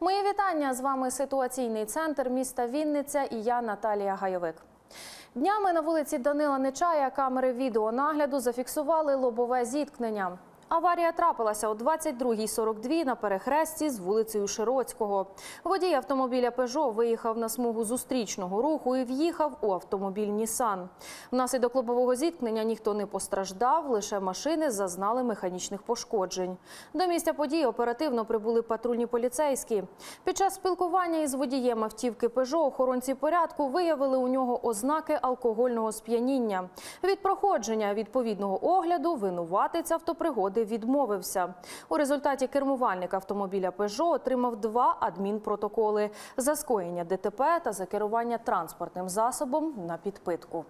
Мої вітання з вами ситуаційний центр міста Вінниця і я Наталія Гайовик. Днями на вулиці Данила Нечая камери відеонагляду зафіксували лобове зіткнення. Аварія трапилася о 22.42 на перехресті з вулицею Широцького. Водій автомобіля «Пежо» виїхав на смугу зустрічного руху і в'їхав у автомобіль «Нісан». Внаслідок лобового зіткнення ніхто не постраждав, лише машини зазнали механічних пошкоджень. До місця події оперативно прибули патрульні поліцейські. Під час спілкування із водієм автівки «Пежо» охоронці порядку виявили у нього ознаки алкогольного сп'яніння. Від проходження відповідного огляду винуватець автопригоди відмовився. У результаті кермувальник автомобіля «Пежо» отримав два адмінпротоколи за скоєння ДТП та за керування транспортним засобом на підпитку.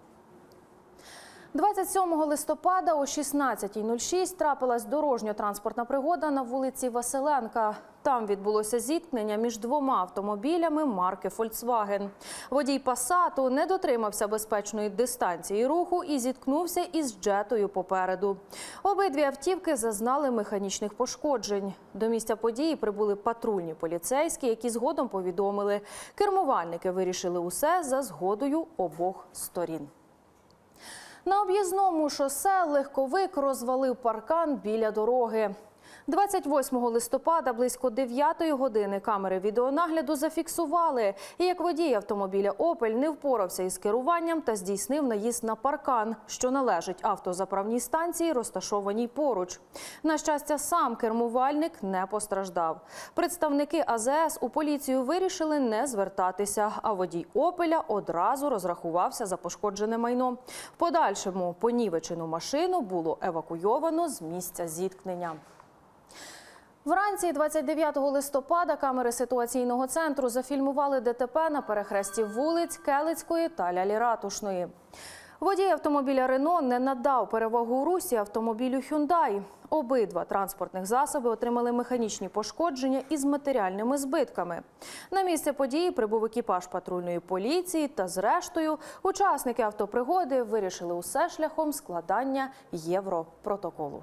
27 листопада о 16.06 трапилась дорожньо-транспортна пригода на вулиці Василенка. Там відбулося зіткнення між двома автомобілями марки «Фольксваген». Водій «Пасату» не дотримався безпечної дистанції руху і зіткнувся із джетою попереду. Обидві автівки зазнали механічних пошкоджень. До місця події прибули патрульні поліцейські, які згодом повідомили, кермувальники вирішили усе за згодою обох сторін. На об'їзному шосе легковик розвалив паркан біля дороги. 28 листопада близько 9 години камери відеонагляду зафіксували, як водій автомобіля «Опель» не впорався із керуванням та здійснив наїзд на паркан, що належить автозаправній станції, розташованій поруч. На щастя, сам кермувальник не постраждав. Представники АЗС у поліцію вирішили не звертатися, а водій «Опеля» одразу розрахувався за пошкоджене майно. В подальшому понівечену машину було евакуйовано з місця зіткнення. Вранці 29 листопада камери ситуаційного центру зафільмували ДТП на перехресті вулиць Келицької та Лялі-Ратушної. Водій автомобіля Рено не надав перевагу русі автомобілю Hyundai. Обидва транспортних засоби отримали механічні пошкодження із матеріальними збитками. На місце події прибув екіпаж патрульної поліції та, зрештою, учасники автопригоди вирішили усе шляхом складання європротоколу.